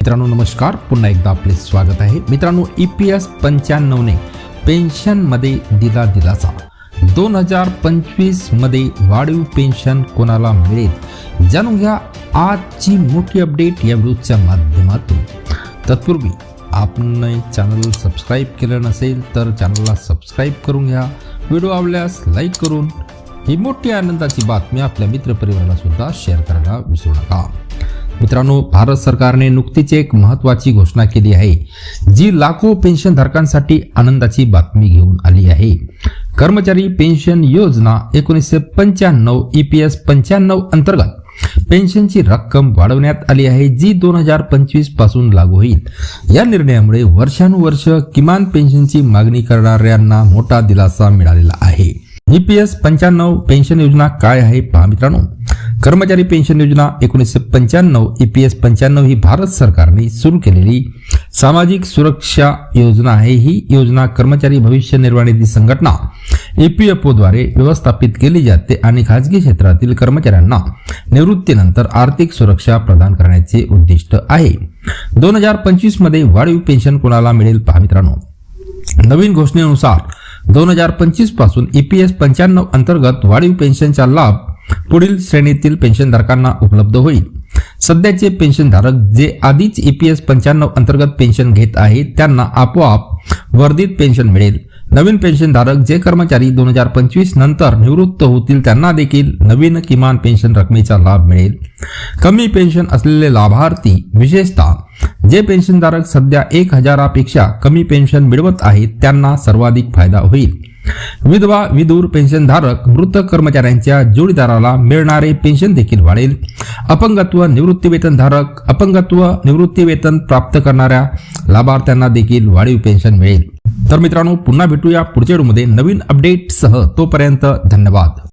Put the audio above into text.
मित्रांनो नमस्कार. पुन्हा एकदा आपले स्वागत आहे. मित्रांनो ई पी एस पंच्याण्णवने पेन्शनमध्ये दिला दिलासा. दोन हजार पंचवीसमध्ये वाढीव पेन्शन कोणाला मिळेल? जाणून घ्या आजची मोठी अपडेट या व्हिडिओच्या माध्यमातून. तत्पूर्वी आपण चॅनल सबस्क्राईब केलं नसेल तर चॅनलला सबस्क्राईब करून घ्या. व्हिडिओ आवडल्यास लाईक करून ही मोठी आनंदाची बातमी आपल्या मित्रपरिवाराला सुद्धा शेअर करायला विसरू नका. मित्रांनो भारत सरकारने नुकतीच एक महत्वाची घोषणा केली आहे जी लाखो पेन्शनधारकांसाठी आनंदाची बातमी घेऊन आली आहे. कर्मचारी पेन्शन योजना एकोणीसशे पंच्याण्णव ई पी एस पंच्याण्णव अंतर्गत पेन्शनची रक्कम वाढवण्यात आली आहे जी दोन हजार पंचवीसपासून लागू होईल. या निर्णयामुळे वर्षानुवर्ष किमान पेन्शनची मागणी करणाऱ्यांना मोठा दिलासा मिळालेला आहे. ईपीएस पंच्याण्णव पेन्शन योजना काय आहे पहा मित्रांनो. कर्मचारी पेन्शन योजना एकोणीसशे पंच्याण्णव ईपीएस पंच्याण्णव ही भारत सरकारने सुरू केलेली सामाजिक सुरक्षा योजना आहे. ही योजना कर्मचारी भविष्य निर्वाह निधी संघटना ईपीएफओ द्वारे व्यवस्थापित केली जाते आणि खाजगी क्षेत्रातील कर्मचाऱ्यांना निवृत्तीनंतर आर्थिक सुरक्षा प्रदान करण्याचे उद्दिष्ट आहे. दोन हजार पंचवीसमध्ये वाढीव पेन्शन कोणाला मिळेल पहा मित्रांनो. नवीन घोषणेनुसार दोन हजार पंचवीसपासून ईपीएस पंच्याण्णव अंतर्गत वाढीव पेन्शनचा लाभ पुढील श्रेणीतील पेन्शनधारकांना उपलब्ध होईल. सध्याचे पेन्शनधारक जे आधीच ईपीएस पंच्याण्णव अंतर्गत पेन्शन घेत आहेत त्यांना आपोआप वर्धित पेन्शन मिळेल. नवीन पेन्शनधारक जे कर्मचारी दोन हजार पंचवीस नंतर निवृत्त होतील त्यांना देखील नवीन किमान पेन्शन रकमेचा लाभ मिळेल. कमी पेन्शन असलेले लाभार्थी विशेषतः जे पेन्शनधारक सध्या एक हजारापेक्षा कमी पेन्शन मिळवत आहेत त्यांना सर्वाधिक फायदा होईल. विधवा विदूर पेन्शनधारक मृत कर्मचाऱ्यांच्या जोडीदाराला मिळणारे पेन्शन देखील वाढेल. अपंगत्व निवृत्तीवेतनधारक अपंगत्व निवृत्तीवेतन प्राप्त करणाऱ्या लाभार्थ्यांना देखील वाढीव पेन्शन मिळेल. तर मित्रांनो पुन्हा भेटूया पुढच्या व्हिडिओमध्ये. नवीन अपडेटसह तोपर्यंत धन्यवाद.